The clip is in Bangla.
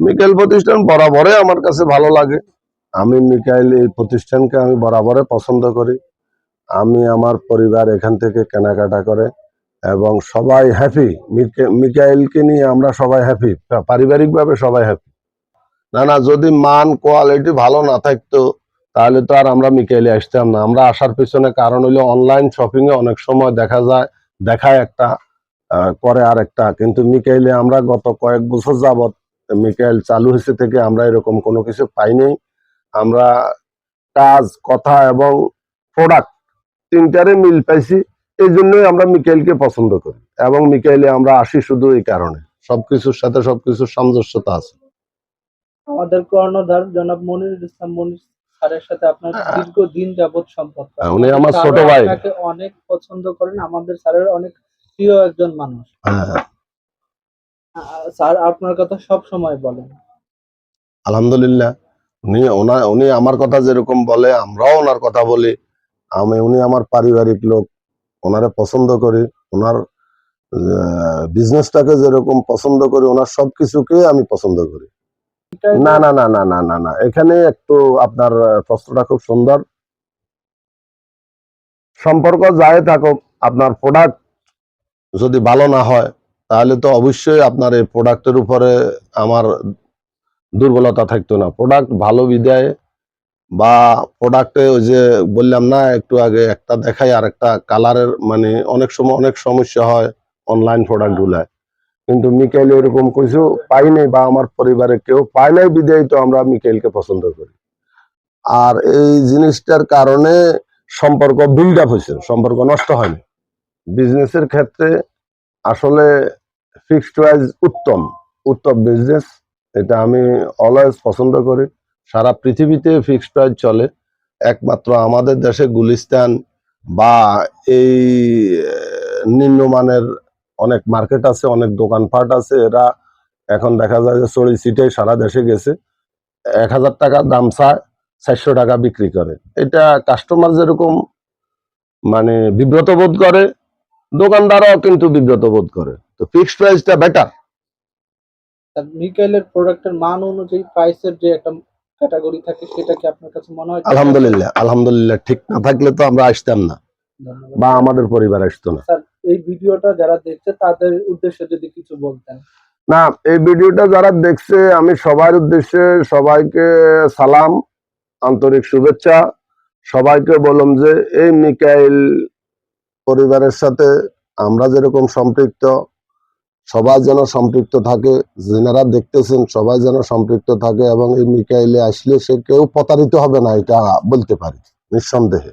মিকাইল প্রতিষ্ঠান বরাবরে আমার কাছে ভালো লাগে। আমি মিকাইল এই প্রতিষ্ঠানকে আমি বরাবরে পছন্দ করি। আমি আমার পরিবার এখান থেকে কেনাকাটা করে এবং সবাই হ্যাপি মিকাইলকে নিয়ে আমরা সবাই হ্যাপি পারিবারিকভাবে সবাই হ্যাপি না না, যদি মান কোয়ালিটি ভালো না থাকতো, তাহলে তো আর আমরা মিকাইলে আসতাম না। আমরা আসার পিছনে কারণ হলো অনলাইন শপিং এ অনেক সময় দেখা যায়, দেখায় একটা করে আর একটা কিন্তু মিকাইলে আমরা গত কয়েক বছর যাবত মিকাইল চালু হয়েছে থেকে আমরা এরকম কোনো কিছু পাইনি। আমরা কাজ কথা এবং প্রোডাক্ট তিনটারে মিল পাইছি। এই জন্যই আমরা মিকাইলকে পছন্দ করি এবং মিকাইলে আমরা আসি শুধু এই কারণে। সবকিছুর সাথে সবকিছুর সামঞ্জস্যতা আছে। আমাদের কর্ণধার জনাব মনির ইসলাম মনির স্যারের সাথে আপনার। দীর্ঘদিন যাবৎ সম্পর্ক। উনি আমার ছোট ভাই। অনেক পছন্দ করেন। আমাদের স্যারের অনেক প্রিয় একজন মানুষ। হ্যাঁ। স্যার আপনার কথা সব সময় বলেন। আলহামদুলিল্লাহ উনি ওনা- উনি আমার কথা যেরকম বলে আমরাও ওনার কথা বলি। আমি উনি আমার পারিবারিক লোক ওনারে পছন্দ করি। ওনার বিজনেসটাকে যেরকম পছন্দ করি ওনার সবকিছুকে আমি পছন্দ করি। না না না না না না না এখানে একটু আপনার প্রশ্নটা খুব সুন্দর। সম্পর্ক যাই থাকুক আপনার প্রোডাক্ট যদি ভালো না হয় তাহলে তো অবশ্যই আপনার এই প্রোডাক্টের উপরে আমার দুর্বলতা থাকতো না। প্রোডাক্ট ভালো বিদায় বা প্রোডাক্টে ওই যে বললাম না, একটু আগে একটা দেখাই আর একটা কালারের মানে অনেক সময় অনেক সমস্যা হয় অনলাইন প্রোডাক্ট গুলায়। কিন্তু মিকেল এরকম কিছু পাই নাই বা আমার পরিবারে কেউ পায় নাই বিদায়, তো আমরা মিকেলকে পছন্দ করি। আর এই জিনিসটার কারণে সম্পর্ক বিল্ড আপ হয়েছে, সম্পর্ক নষ্ট হয়নি। বিজনেসের ক্ষেত্রে আসলে ফিক্সড ওয়াইজ উত্তম উত্তম বিজনেস এটা আমি অলওয়েজ পছন্দ করি। সারা পৃথিবীতে ফিক্সড প্রাইস চলে। একমাত্র আমাদের দেশে গুলিস্তান বা এই নিম্নমানের অনেক মার্কেট আছে, অনেক দোকানপাট আছে, এরা এখন দেখা যায় যে চড়ি সিটে সারা দেশে গেছে। এক হাজার টাকা দাম চায়, চারশো টাকা বিক্রি করে। এটা কাস্টমার যেরকম মানে বিব্রত বোধ করে, দোকানদারও কিন্তু বিব্রত বোধ করে। তো ফিক্সড প্রাইসটা বেটার মিকাইলের প্রোডাক্টের মান অনুযায়ী প্রাইসের যে একটা ক্যাটাগরি থাকে সেটা কি আপনার কাছে মনে হয়? আলহামদুলিল্লাহ আলহামদুলিল্লাহ ঠিক না থাকলে তো আমরা আসতাম না। বা আমাদের পরিবার আসতো না। স্যার এই ভিডিওটা যারা দেখছে তাদের উদ্দেশ্যে যদি কিছু বলতেন। না এই ভিডিওটা যারা দেখছে আমি সবার উদ্দেশ্যে সবাইকে সালাম আন্তরিক শুভেচ্ছা। সবাইকে বললাম যে এই মিকাইল পরিবারের সাথে আমরা যেরকম সম্পৃক্ত সবাই যেন সম্পৃক্ত থাকে, যেনারা দেখতেছেন সবাই যেন সম্পৃক্ত থাকে এবং এই মিকাইলে আসলে সে কেউ প্রতারিত হবে না, এটা বলতে পারি, নিঃসন্দেহে।